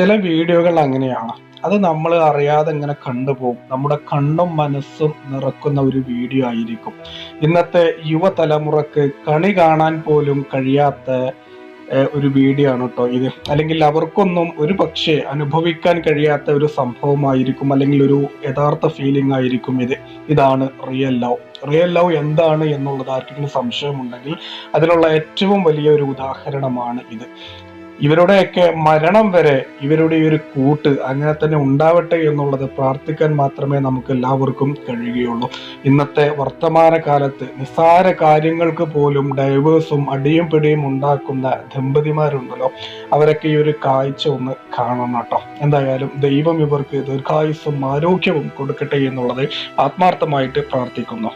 ചില വീഡിയോകൾ അങ്ങനെയാണ്. അത് നമ്മൾ അറിയാതെ ഇങ്ങനെ കണ്ടുപോകും നമ്മുടെ കണ്ണും മനസ്സും നിറക്കുന്ന ഒരു വീഡിയോ ആയിരിക്കും. ഇന്നത്തെ യുവതലമുറക്ക് കണി കാണാൻ പോലും കഴിയാത്ത ഒരു വീഡിയോ ആണ് കേട്ടോ ഇത്. അല്ലെങ്കിൽ അവർക്കൊന്നും ഒരു പക്ഷേ അനുഭവിക്കാൻ കഴിയാത്ത ഒരു സംഭവമായിരിക്കും. അല്ലെങ്കിൽ ഒരു യഥാർത്ഥ ഫീലിംഗ് ആയിരിക്കും ഇത്. ഇതാണ് റിയൽ ലവ് റിയൽ ലവ് എന്താണ് എന്നുള്ളത് ആർക്കെങ്കിലും സംശയമുണ്ടെങ്കിൽ അതിനുള്ള ഏറ്റവും വലിയ ഒരു ഉദാഹരണമാണ് ഇത്. ഇവരുടെയൊക്കെ മരണം വരെ ഇവരുടെ ഒരു കൂട്ട് അങ്ങനെ തന്നെ ഉണ്ടാവട്ടെ എന്നുള്ളത് പ്രാർത്ഥിക്കാൻ മാത്രമേ നമുക്ക് എല്ലാവർക്കും കഴിയുകയുള്ളൂ. ഇന്നത്തെ വർത്തമാന കാലത്ത് നിസ്സാര കാര്യങ്ങൾക്ക് പോലും ഡൈവേഴ്സും അടിയും പിടിയും ഉണ്ടാക്കുന്ന ദമ്പതിമാരുണ്ടല്ലോ. അവരൊക്കെ ഈ ഒരു കാഴ്ച ഒന്ന് കാണണം കേട്ടോ. എന്തായാലും ദൈവം ഇവർക്ക് ദീർഘായുസ്സും ആരോഗ്യവും കൊടുക്കട്ടെ എന്നുള്ളത് ആത്മാർത്ഥമായിട്ട് പ്രാർത്ഥിക്കുന്നു.